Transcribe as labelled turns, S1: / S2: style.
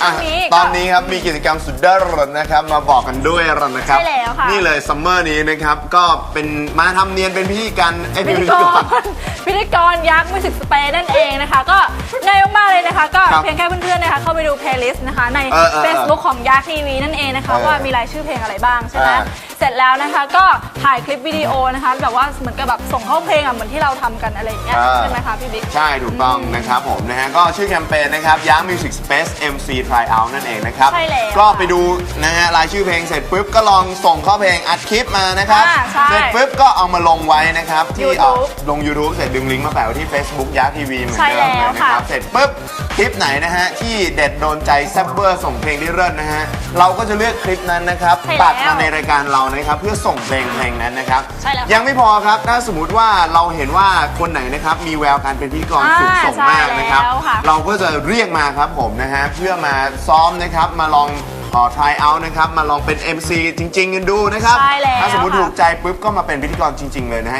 S1: ช่วงนี้
S2: อะตอนนี้ครับมีกิจกรรมสุดเดอร์นะครับมาบอกกันด้วยนะครับ
S1: ใช่แล้วค่ะ
S2: นี่เลยซัมเมอร์นี้นะครับก็เป็นมาทำเนียนเป็นพิธีการไอ้ย
S1: พิธีกรพิธีกรยักษ์มิวสิกสเปซนั่นเองนะคะ ก็ง่ายมากๆเลยนะคะ ก็
S2: ครับ
S1: เพียงแค่เพื่อนๆนะคะเข้าไปดูเพลย์ลิสต์นะคะใน
S2: เออเออเออ
S1: Facebook ของยักษ์ทีวีนั่นเองนะคะ
S2: เออ
S1: ว่ามีรายชื่อเพลงอะไรบ้างใช่ไหม
S2: อ่า
S1: เสร็จแล้วนะคะ ก็ถ่ายคลิปวิดีโอนะคะแบบว่าเหมือนกับแบบส่งเข้าเพลงอะเหมือนที่เราทำกันอะไรอย่างเงี้ย
S2: อ่า
S1: ใช่ไหมคะพี่บิ๊ก
S2: ใช่ ถูกต้องนะครับผมนะฮะ ก็ชื่อแคมเปญนะครับย้าง Music Space MC Tryout นั่นเองนะครับ
S1: ใช่แล้ว
S2: ก็ไปดูนะฮะรายชื่อเพลงเสร็จปุ๊บ ก็ลองส่งเข้าเพลงอัดคลิปมานะครับ
S1: อ่าใช่
S2: เสร็จปุ๊บ ก็เอามาลงไว้นะครับ ที่
S1: YouTube
S2: เอ่อลง YouTube เสร็จดึงลิงก์มาแปะไว้ที่ Facebook ยักษ์ทีวีเหมือน
S1: ใช่
S2: เดิมเลย
S1: แล้ว
S2: นะ
S1: ค่ะ
S2: ครับ เสร็จปุ๊บคลิปไหนนะฮะ ที่เด็ดโดนใจแซ่บเบอร์ส่งเพลงที่เลิศนะฮะเราก็จะเลือกคลิปนั้นนะครับ
S1: ใช่แล้ว
S2: ตัดมาในรายการเรานะครับเพื่อส่งเพลงเพลงนั้นนะครับ
S1: ใช่แล้วค่ะ
S2: ยังไม่พอครับถ้าสมมติว่าเราเห็นว่าคนไหนนะครับมีแววการเป็นพิธีกร
S1: อ่า
S2: สูงส่งมากนะครับ
S1: ใช่แล้วค่ะ
S2: เราก็จะเรียกมาครับผมนะฮะเพื่อมาซ้อมนะครับมาลองขอ try out นะครับมาลองเป็น MC จริงๆกันดูนะครับ
S1: ใช่แล้ว
S2: ถ้าสมมติ
S1: ค่ะ
S2: ถูกใจปุ๊บก็มาเป็นพิธีกรจริง ๆ เลยนะฮะ